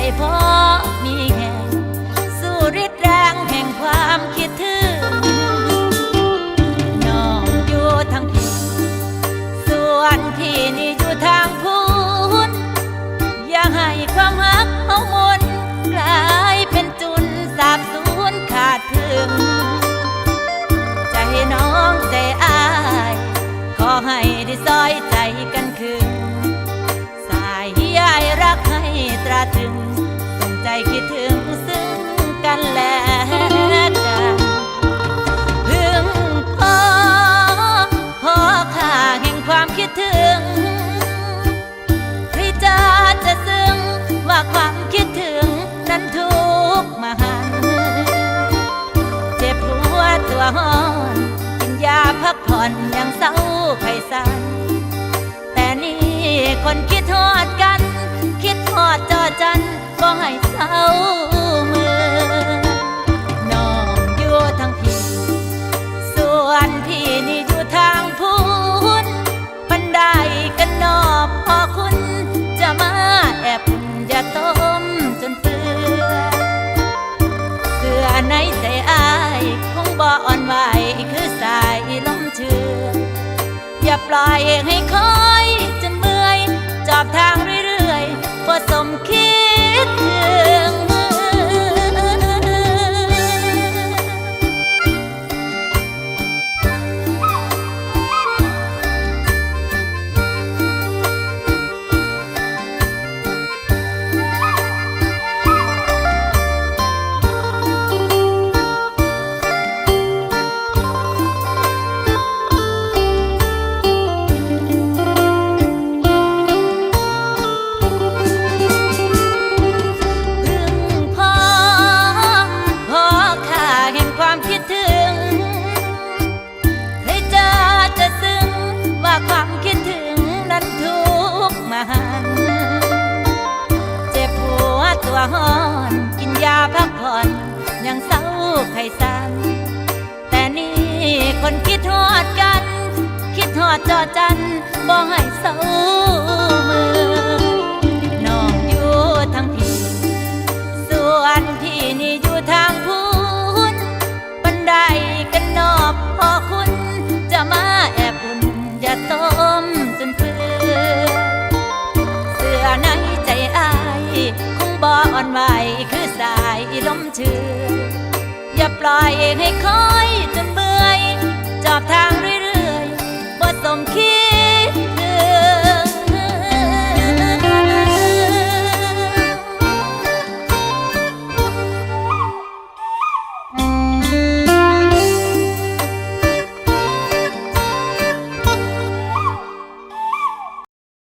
ใจพอมีแหงสู้ฤทธิ์แรงแห่งความคิดถึงน้องอยู่ทางพี่ส่วนพี่นี่อยู่ทางพุนอย่าให้ความหักเอามนกลายเป็นจุนสาบสูญขาดถึงใจน้องใจอาย ขอให้ได้ซอยใจกันคืน ให้ตราถึงส่งใจคิดถึงซึ่งกันและกันพึงพอพอค่าแห่งความคิดถึงใครจะจะซึ้งว่าความคิดถึงนั้นทุกข์มหันต์เจ็บหัวตัวห้อนกินยาพักผ่อนยังเศร้าไข้สันแต่นี่คนคิดทอด นก็ให้เศร้ามือน้องอยู่ทางพี่ ส่วนพี่นี่อยู่ทางพุนบันไดกันนอบพอคุณ จะมาแอบอุ่นอย่าต้มจนเปื่อยเสื้อในใจอายคงบ่อ่อนไหวคือสายลมเชื่ออย่าปล่อยให้คอยจนเมื่อยจอบทางเรื่ ยาพักผ่อนยังเศร้าไข้สันแต่นี่คนคิดทอดกัน คิดทอดจอจันบ่ให้เศร้ามือ มเชื่ออย่าปล่อยให้คอยจนเบื่อจอบทางเรื่อยๆบ่สมคิด